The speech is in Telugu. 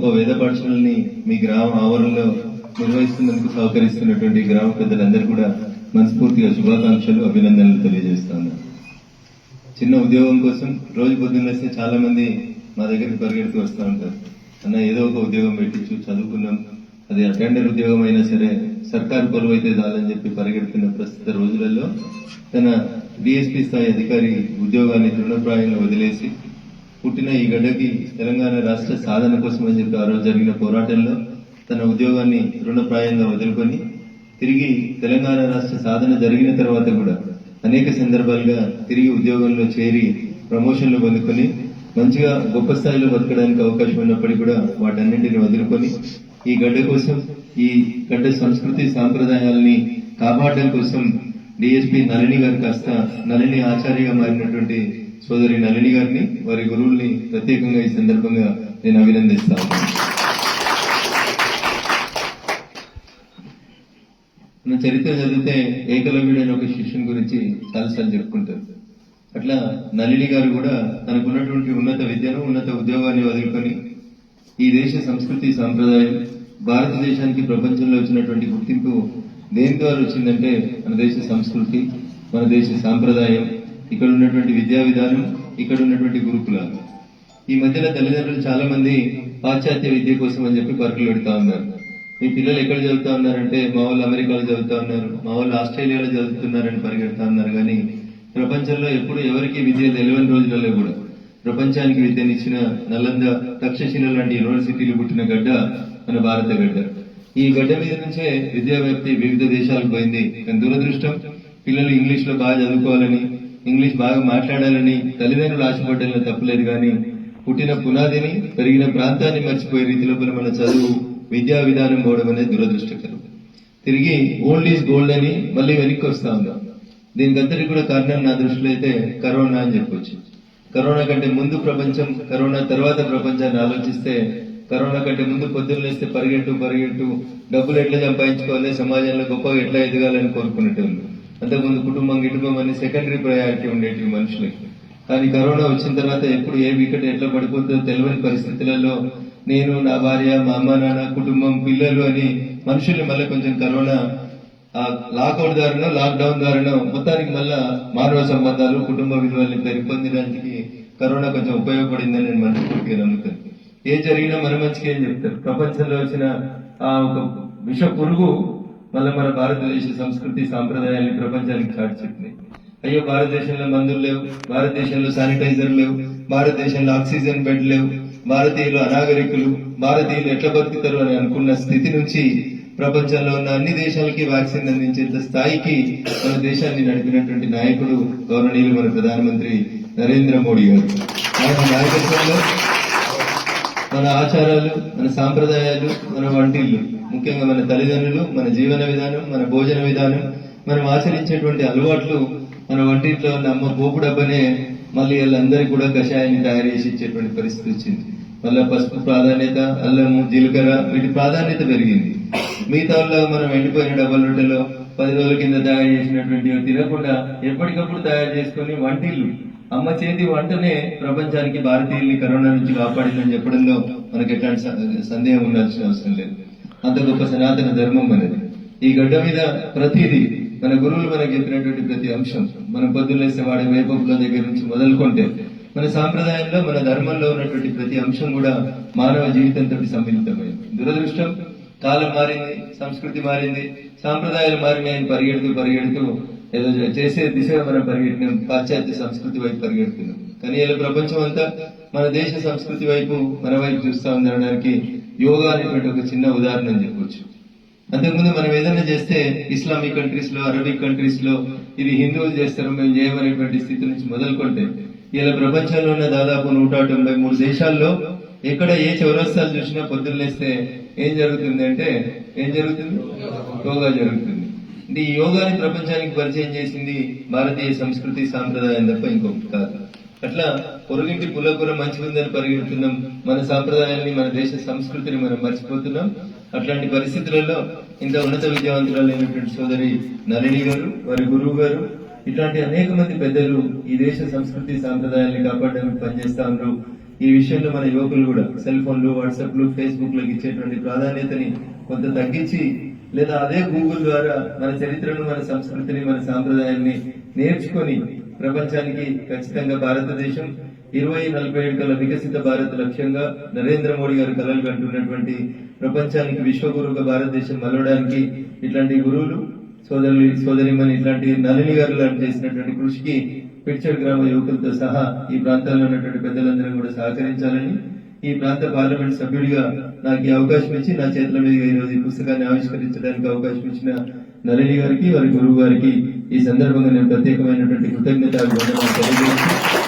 గొప్ప వేద పాఠశాలని మీ గ్రామ ఆవరణలో నిర్వహిస్తున్నందుకు సహకరిస్తున్నటువంటి గ్రామ పెద్దలందరూ కూడా మనస్ఫూర్తిగా శుభాకాంక్షలు అభినందనలు తెలియజేస్తాను. చిన్న ఉద్యోగం కోసం రోజు పొద్దున్న చాలా మంది మా దగ్గరికి పరిగెడుతూ వస్తూ ఉంటారు. అన్న ఏదో ఒక ఉద్యోగం పెట్టించు చదువుకున్నాం అది అటెండర్ ఉద్యోగం అయినా సరే సర్కారు కొలువు అయితే చాలని చెప్పి పరిగెడుతున్న ప్రస్తుత రోజులలో తన డిఎస్పీ స్థాయి అధికారి ఉద్యోగాన్ని తృణప్రాయంగా వదిలేసి పుట్టిన ఈ గడ్డకి తెలంగాణ రాష్ట్ర సాధన కోసం అని చెప్పి ఆ రోజు జరిగిన పోరాటంలో తన ఉద్యోగాన్ని రుణప్రాయంగా వదులుకొని తిరిగి తెలంగాణ రాష్ట్ర సాధన జరిగిన తర్వాత కూడా అనేక సందర్భాలుగా తిరిగి ఉద్యోగంలో చేరి ప్రమోషన్లు పొందుకొని మంచిగా గొప్ప స్థాయిలో బతకడానికి అవకాశం ఉన్నప్పటికీ కూడా వాటన్నింటిని వదులుకొని ఈ గడ్డ కోసం ఈ గడ్డ సంస్కృతి సాంప్రదాయాల్ని కాపాడడం కోసం డిఎస్పీ నళిని గారు కాస్త నళిని ఆచార్యగా మారినటువంటి సోదరి నళిని గారిని వారి గురువుల్ని ప్రత్యేకంగా ఈ సందర్భంగా నేను అభినందిస్తాను మన చరిత్ర చదివితే ఏకలవ్యుడైన ఒక శిష్యుని గురించి చాలాసార్లు చెప్పుకుంటారు. అట్లా నళిని గారు కూడా తనకున్నటువంటి ఉన్నత విద్యను ఉన్నత ఉద్యోగాన్ని వదులుకొని ఈ దేశ సంస్కృతి సాంప్రదాయం భారతదేశానికి ప్రపంచంలో వచ్చినటువంటి గుర్తింపు దేని ద్వారా వచ్చిందంటే మన దేశ సంస్కృతి మన దేశ సాంప్రదాయం ఇక్కడ ఉన్నటువంటి విద్యా విధానం ఇక్కడ ఉన్నటువంటి గురుకులాలు. ఈ మధ్యలో తల్లిదండ్రులు చాలా మంది పాశ్చాత్య విద్య కోసం అని చెప్పి పరుగులు పెడతా ఉన్నారు. మీ పిల్లలు ఎక్కడ చదువుతా ఉన్నారంటే మా వాళ్ళు అమెరికాలో చదువుతా ఉన్నారు మా వాళ్ళు ఆస్ట్రేలియాలో చదువుతున్నారని పరిగెడతా ఉన్నారు. కానీ ప్రపంచంలో ఎప్పుడు ఎవరికి విద్య తెలియని రోజులలో కూడా. ప్రపంచానికి విద్యనిచ్చిన నలంద తక్షశిల లాంటి యూనివర్సిటీలు పుట్టిన గడ్డ మన భారత గడ్డ. ఈ గడ్డ మీద నుంచే విద్యా వ్యాప్తి వివిధ దేశాలకు పోయింది. కానీ దురదృష్టం పిల్లలు ఇంగ్లీష్లో బాగా చదువుకోవాలని ఇంగ్లీష్ బాగా మాట్లాడాలని తల్లిదండ్రులు ఆశపడ్డంలో తప్పలేదు కానీ పుట్టిన పునాదిని పెరిగిన ప్రాంతాన్ని మర్చిపోయే రీతిలో మన చదువు విద్యా విధానం పోవడం అనేది దురదృష్టకరం. తిరిగి ఓల్డ్ ఈజ్ గోల్డ్ అని మళ్ళీ వెనక్కి వస్తా ఉందాం దీనికంతటి కూడా కారణం నా దృష్టిలో అయితే కరోనా అని చెప్పొచ్చు. కరోనా కంటే ముందు ప్రపంచం కరోనా తర్వాత ప్రపంచాన్ని ఆలోచిస్తే కరోనా కంటే ముందు పొద్దున్నేస్తే పరిగెట్టు పరిగెట్టు డబ్బులు ఎట్లా సంపాదించుకోవాలి సమాజంలో గొప్పగా ఎట్లా ఎదగాలని కోరుకునేటోళ్ళు అంతకుముందు కుటుంబం గిటుంబం అని సెకండరీ ప్రయారిటీ ఉండేటివి మనుషులకి. కానీ కరోనా వచ్చిన తర్వాత ఎప్పుడు ఏ వికెట్ ఎట్లా పడిపోతుందో తెలియని పరిస్థితులలో నేను నా భార్య మా అమ్మ నాన్న కుటుంబం పిల్లలు అని మనుషుల్ని మళ్ళీ కొంచెం కరోనా ఆ లాక్అవుట్ ద్వారానో లాక్డౌన్ ద్వారానో మొత్తానికి మళ్ళా మానవ సంబంధాలు కుటుంబ విలువల్ని పెంపొందడానికి కరోనా కొంచెం ఉపయోగపడిందని నేను మనస్ఫూర్తిగా నమ్ముతాను. ఏ జరిగినా మన మంచికి ఏం చెప్తారు? ప్రపంచంలో వచ్చిన ఆ ఒక విష పురుగు మళ్ళీ మన భారతదేశ సంస్కృతి సాంప్రదాయాన్ని ప్రపంచానికి చాటి చెప్పింది అయ్యో భారతదేశంలో మందులు లేవు భారతదేశంలో శానిటైజర్ లేవు భారతదేశంలో ఆక్సిజన్ బెడ్ లేవు భారతీయులు అనాగరికులు భారతీయులు ఎట్లా బతుకుతారు అని అనుకున్న స్థితి నుంచి ప్రపంచంలో ఉన్న అన్ని దేశాలకి వ్యాక్సిన్ అందించేంత స్థాయికి మన దేశాన్ని నడిపినటువంటి నాయకుడు గౌరవనీయులు మన ప్రధానమంత్రి నరేంద్ర మోడీ గారు. ఆయన నాయకత్వంలో మన ఆచారాలు మన సాంప్రదాయాలు మన వంటిల్లు ముఖ్యంగా మన తల్లిదండ్రులు మన జీవన విధానం మన భోజన విధానం మనం ఆచరించేటువంటి అలవాట్లు మన వంటింట్లో ఉన్న అమ్మ పోపు డబ్బనే మళ్ళీ వాళ్ళందరికీ కూడా కషాయాన్ని తయారు చేసి ఇచ్చేటువంటి పరిస్థితి వచ్చింది. మళ్ళీ పసుపు ప్రాధాన్యత అల్లము జీలకర్ర వీటి ప్రాధాన్యత పెరిగింది. మిగతా వాళ్ళ మనం ఎండిపోయిన డబ్బల రొట్టెలో పది రోజుల కింద తయారు చేసినటువంటి తినకుండా ఎప్పటికప్పుడు తయారు చేసుకొని వంటిల్లు అమ్మ చేతి వంటనే ప్రపంచానికి భారతీయుల్ని కరోనా నుంచి కాపాడిందని చెప్పడంలో మనకి ఎట్లాంటి సందేహం ఉండాల్సిన అవసరం లేదు. అంత గొప్ప సనాతన ధర్మం అనేది ఈ గడ్డ మీద ప్రతిదీ మన గురువులు మనకు చెప్పినటువంటి ప్రతి అంశం మనం పొద్దున్నేస్తే వాడే వేపపుల దగ్గర నుంచి మొదలుకుంటే మన సాంప్రదాయంలో మన ధర్మంలో ఉన్నటువంటి ప్రతి అంశం కూడా మానవ జీవితంతో సమ్మిళితమైంది దురదృష్టం కాలం మారింది సంస్కృతి మారింది సాంప్రదాయాలు మారినాయని పరిగెడుతూ పరిగెడుతూ ఏదో చేసే దిశగా మనం పరిగెట్టినాం పాశ్చాత్య సంస్కృతి వైపు పరిగెడుతున్నాం. కానీ ఇలా ప్రపంచం అంతా మన దేశ సంస్కృతి వైపు మన వైపు చూస్తా ఉందనడానికి యోగా అనేటువంటి ఒక చిన్న ఉదాహరణ అని చెప్పొచ్చు. అంతకుముందు మనం ఏదైనా చేస్తే ఇస్లామిక్ కంట్రీస్లో అరబిక్ కంట్రీస్లో ఇది హిందువులు చేస్తారు మేము చేయమనేటువంటి స్థితి నుంచి మొదలుకుంటే ఇలా ప్రపంచంలో ఉన్న దాదాపు నూట తొంభై మూడు దేశాల్లో ఎక్కడ ఏ చౌరస్తాలు చూసినా పొద్దున్నేస్తే ఏం జరుగుతుంది అంటే ఏం జరుగుతుంది? యోగా జరుగుతుంది. అంటే ఈ యోగాని ప్రపంచానికి పరిచయం చేసింది భారతీయ సంస్కృతి సాంప్రదాయం తప్ప ఇంకొకటి కాదు. అట్లా పొరుగింటి పుల్లకూర మంచిగుందని పరిగెడుతున్నాం మన సాంప్రదాయాన్ని మన దేశ సంస్కృతిని మనం మర్చిపోతున్నాం. అట్లాంటి పరిస్థితులలో ఇంత ఉన్నత విద్యావంతురాలైనటువంటి సోదరి నళిని గారు వారి గురువు గారు ఇట్లాంటి అనేక మంది పెద్దలు ఈ దేశ సంస్కృతి సాంప్రదాయాన్ని కాపాడడానికి పనిచేస్తా ఉన్నారు. ఈ విషయంలో మన యువకులు కూడా సెల్ ఫోన్లు వాట్సాప్లు ఫేస్బుక్లకు ఇచ్చేటువంటి ప్రాధాన్యతని కొంత తగ్గించి లేదా అదే గూగుల్ ద్వారా మన చరిత్రను మన సంస్కృతిని మన సాంప్రదాయాన్ని నేర్చుకొని ప్రపంచానికి ఖచ్చితంగా భారతదేశం ఇరవై నలభై ఏడు కల వికసిత భారత్ లక్ష్యంగా నరేంద్ర మోడీ గారు కలలు కంటున్నటువంటి ప్రపంచానికి విశ్వగురువుగా భారతదేశం మలవడానికి ఇట్లాంటి గురువులు సోదరులు సోదరిమని ఇట్లాంటి నలిని గారు లాంటి చేసినటువంటి కృషికి పిక్చర్ గ్రామ యువకులతో సహా ఈ ప్రాంతాల్లో ఉన్నటువంటి పెద్దలందరూ కూడా సహకరించాలని ఈ ప్రాంత పార్లమెంట్ సభ్యుడిగా నాకు ఈ అవకాశం ఇచ్చి నా చేతుల మీద ఈ రోజు ఈ పుస్తకాన్ని ఆవిష్కరించడానికి అవకాశం ఇచ్చిన నళిని గారికి వారి గురువు గారికి ఈ సందర్భంగా నేను ప్రత్యేకమైనటువంటి కృతజ్ఞత తెలియజేస్తూ